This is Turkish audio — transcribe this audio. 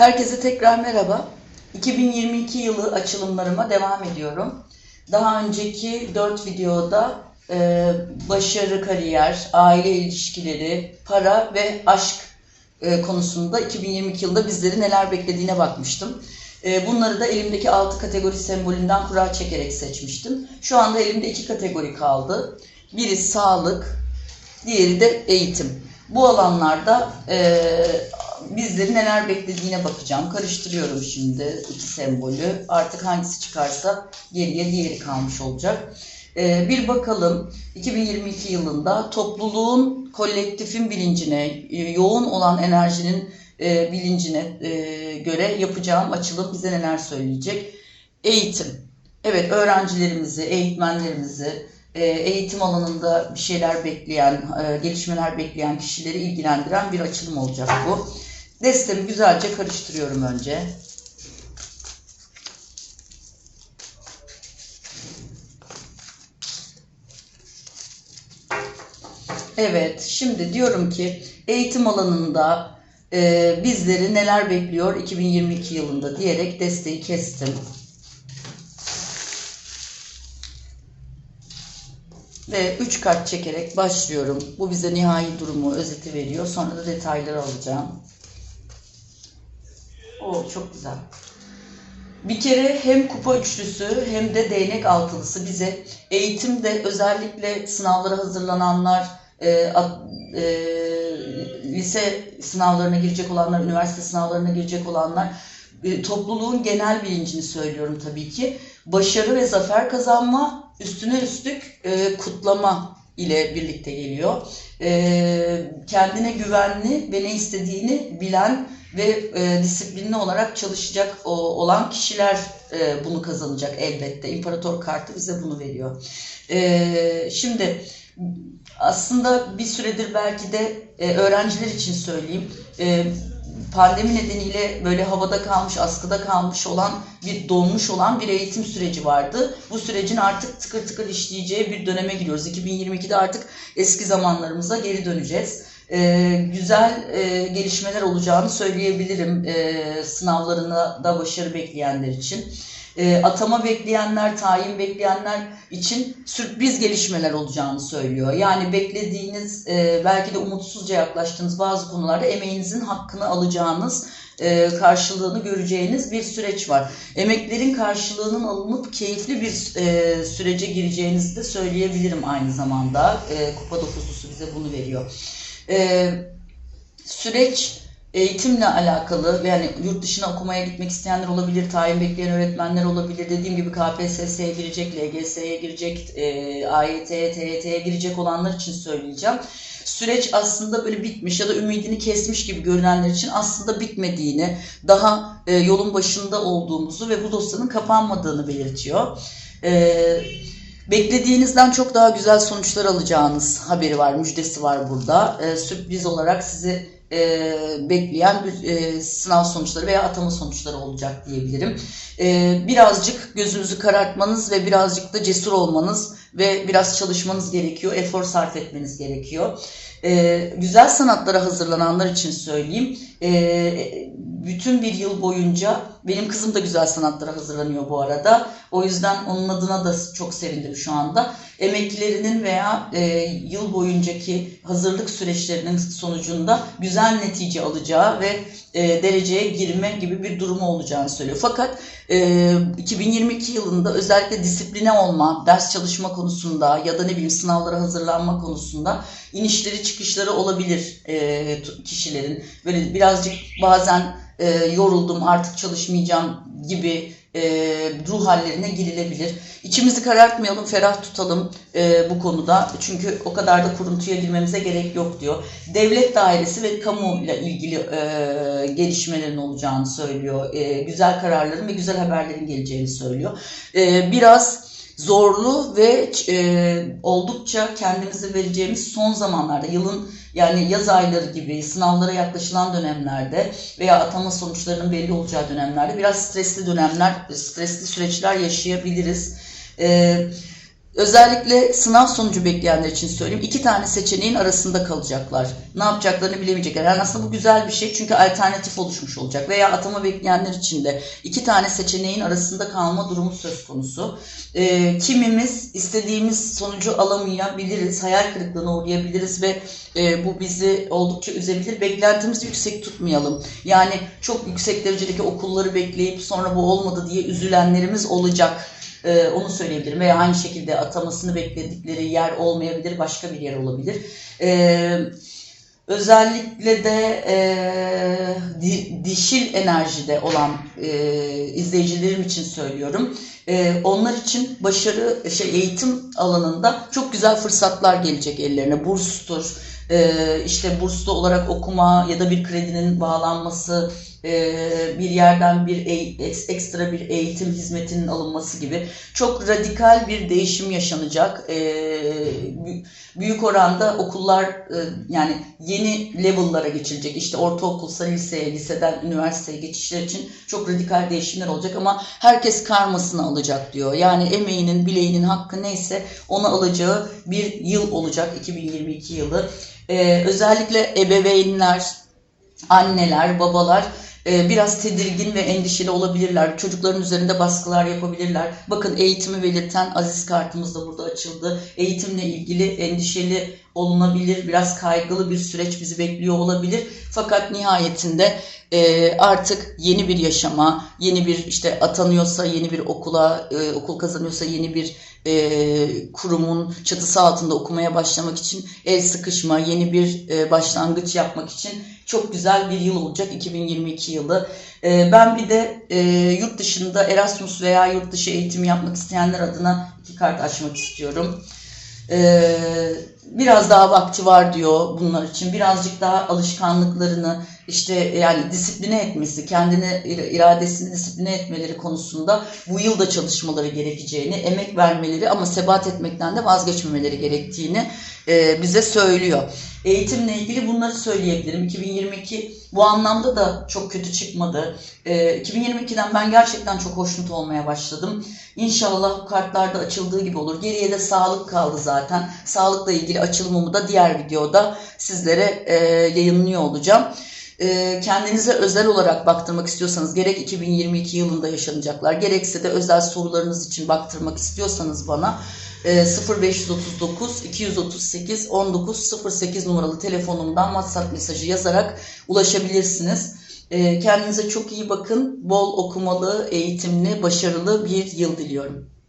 Herkese tekrar merhaba. 2022 yılı açılımlarıma devam ediyorum. Daha önceki 4 videoda e, başarı, kariyer, aile ilişkileri, para ve aşk e, konusunda 2022 yılında bizleri neler beklediğine bakmıştım. E, bunları da elimdeki 6 kategori sembolünden kura çekerek seçmiştim. Şu anda elimde 2 kategori kaldı. Biri sağlık, diğeri de eğitim. Bu alanlarda e, bizleri neler beklediğine bakacağım. Karıştırıyorum şimdi iki sembolü. Artık hangisi çıkarsa geriye diğeri kalmış olacak. E, bir bakalım 2022 yılında topluluğun, kolektifin bilincine, e, yoğun olan enerjinin e, bilincine e, göre yapacağım açılım bize neler söyleyecek. Eğitim. Evet öğrencilerimizi, eğitmenlerimizi, e, eğitim alanında bir şeyler bekleyen, e, gelişmeler bekleyen kişileri ilgilendiren bir açılım olacak bu. Destemi güzelce karıştırıyorum önce. Evet, şimdi diyorum ki eğitim alanında e, bizleri neler bekliyor 2022 yılında diyerek desteği kestim. Ve 3 kart çekerek başlıyorum. Bu bize nihai durumu, özeti veriyor. Sonra da detayları alacağım. O çok güzel. Bir kere hem kupa üçlüsü hem de değnek altılısı bize eğitimde özellikle sınavlara hazırlananlar, e, at- e, lise sınavlarına girecek olanlar, üniversite sınavlarına girecek olanlar, e, topluluğun genel bilincini söylüyorum tabii ki. Başarı ve zafer kazanma, üstüne üstlük e, kutlama ile birlikte geliyor. E, kendine güvenli ve ne istediğini bilen ve e, disiplinli olarak çalışacak o, olan kişiler e, bunu kazanacak elbette. İmparator kartı bize bunu veriyor. E, şimdi aslında bir süredir belki de e, öğrenciler için söyleyeyim. E, pandemi nedeniyle böyle havada kalmış, askıda kalmış olan bir donmuş olan bir eğitim süreci vardı. Bu sürecin artık tıkır tıkır işleyeceği bir döneme giriyoruz. 2022'de artık eski zamanlarımıza geri döneceğiz. Ee, güzel e, gelişmeler olacağını söyleyebilirim e, sınavlarına da başarı bekleyenler için. E, atama bekleyenler, tayin bekleyenler için sürpriz gelişmeler olacağını söylüyor. Yani beklediğiniz, e, belki de umutsuzca yaklaştığınız bazı konularda emeğinizin hakkını alacağınız, e, karşılığını göreceğiniz bir süreç var. Emeklerin karşılığının alınıp keyifli bir e, sürece gireceğinizi de söyleyebilirim aynı zamanda. E, kupa dokuzlusu bize bunu veriyor. E, süreç eğitimle alakalı yani yurt dışına okumaya gitmek isteyenler olabilir, tayin bekleyen öğretmenler olabilir. Dediğim gibi KPSS'ye girecek, LGS'ye girecek, e, AYT'ye, TYT'ye girecek olanlar için söyleyeceğim. Süreç aslında böyle bitmiş ya da ümidini kesmiş gibi görünenler için aslında bitmediğini, daha e, yolun başında olduğumuzu ve bu dosyanın kapanmadığını belirtiyor. E, beklediğinizden çok daha güzel sonuçlar alacağınız haberi var, müjdesi var burada. E, sürpriz olarak sizi e, bekleyen bir e, sınav sonuçları veya atama sonuçları olacak diyebilirim. E, birazcık gözünüzü karartmanız ve birazcık da cesur olmanız ve biraz çalışmanız gerekiyor, efor sarf etmeniz gerekiyor. E, güzel sanatlara hazırlananlar için söyleyeyim. E, bütün bir yıl boyunca benim kızım da güzel sanatlara hazırlanıyor bu arada. O yüzden onun adına da çok sevindim şu anda. Emeklilerinin veya e, yıl boyuncaki hazırlık süreçlerinin sonucunda güzel netice alacağı ve e, dereceye girme gibi bir durumu olacağını söylüyor. Fakat e, 2022 yılında özellikle disipline olma, ders çalışma konusunda ya da ne bileyim sınavlara hazırlanma konusunda inişleri çıkışları olabilir e, kişilerin. Böyle birazcık bazen e, yoruldum artık çalışmayacağım gibi e, ruh hallerine girilebilir. İçimizi karartmayalım, ferah tutalım e, bu konuda. Çünkü o kadar da kuruntuya girmemize gerek yok diyor. Devlet dairesi ve kamuyla ilgili e, gelişmelerin olacağını söylüyor. E, güzel kararların ve güzel haberlerin geleceğini söylüyor. E, biraz zorlu ve e, oldukça kendimize vereceğimiz son zamanlarda yılın yani yaz ayları gibi sınavlara yaklaşılan dönemlerde veya atama sonuçlarının belli olacağı dönemlerde biraz stresli dönemler, stresli süreçler yaşayabiliriz. E, Özellikle sınav sonucu bekleyenler için söyleyeyim. iki tane seçeneğin arasında kalacaklar. Ne yapacaklarını bilemeyecekler. Yani aslında bu güzel bir şey çünkü alternatif oluşmuş olacak. Veya atama bekleyenler için de iki tane seçeneğin arasında kalma durumu söz konusu. Ee, kimimiz istediğimiz sonucu alamayabiliriz, hayal kırıklığına uğrayabiliriz ve e, bu bizi oldukça üzebilir. Beklentimizi yüksek tutmayalım. Yani çok yüksek derecedeki okulları bekleyip sonra bu olmadı diye üzülenlerimiz olacak. Ee, onu söyleyebilirim. Veya aynı şekilde atamasını bekledikleri yer olmayabilir, başka bir yer olabilir. Ee, özellikle de e, di- dişil enerjide olan e, izleyicilerim için söylüyorum. E, onlar için başarı şey eğitim alanında çok güzel fırsatlar gelecek ellerine. Burstur, e, işte burslu olarak okuma ya da bir kredinin bağlanması, e, bir yerden bir ekstra bir eğitim hizmetinin alınması gibi çok radikal bir değişim yaşanacak. E, bü- büyük oranda okullar e, yani yeni level'lara geçilecek. İşte ortaokulsa liseye, liseden üniversiteye geçişler için çok radikal değişimler olacak ama herkes karmasını alacak diyor. Yani emeğinin, bileğinin hakkı neyse onu alacağı bir yıl olacak 2022 yılı. E, özellikle ebeveynler, anneler, babalar biraz tedirgin ve endişeli olabilirler. Çocukların üzerinde baskılar yapabilirler. Bakın eğitimi belirten aziz kartımız da burada açıldı. Eğitimle ilgili endişeli olunabilir. Biraz kaygılı bir süreç bizi bekliyor olabilir. Fakat nihayetinde e, artık yeni bir yaşama, yeni bir işte atanıyorsa yeni bir okula, e, okul kazanıyorsa yeni bir e, kurumun çatısı altında okumaya başlamak için el sıkışma, yeni bir başlangıç yapmak için çok güzel bir yıl olacak 2022 yılı. E, ben bir de e, yurt dışında Erasmus veya yurt dışı eğitim yapmak isteyenler adına iki kart açmak istiyorum. E, biraz daha vakti var diyor bunlar için. Birazcık daha alışkanlıklarını işte yani disipline etmesi, kendini iradesini disipline etmeleri konusunda bu yıl da çalışmaları gerekeceğini, emek vermeleri ama sebat etmekten de vazgeçmemeleri gerektiğini e, bize söylüyor. Eğitimle ilgili bunları söyleyebilirim. 2022 bu anlamda da çok kötü çıkmadı. E, 2022'den ben gerçekten çok hoşnut olmaya başladım. İnşallah bu kartlarda açıldığı gibi olur. Geriye de sağlık kaldı zaten. Sağlıkla ilgili açılımımı da diğer videoda sizlere e, yayınlıyor olacağım. E, kendinize özel olarak baktırmak istiyorsanız gerek 2022 yılında yaşanacaklar gerekse de özel sorularınız için baktırmak istiyorsanız bana e, 0539 238 1908 numaralı telefonumdan WhatsApp mesajı yazarak ulaşabilirsiniz. E, Kendinize çok iyi bakın. Bol okumalı, eğitimli, başarılı bir yıl diliyorum.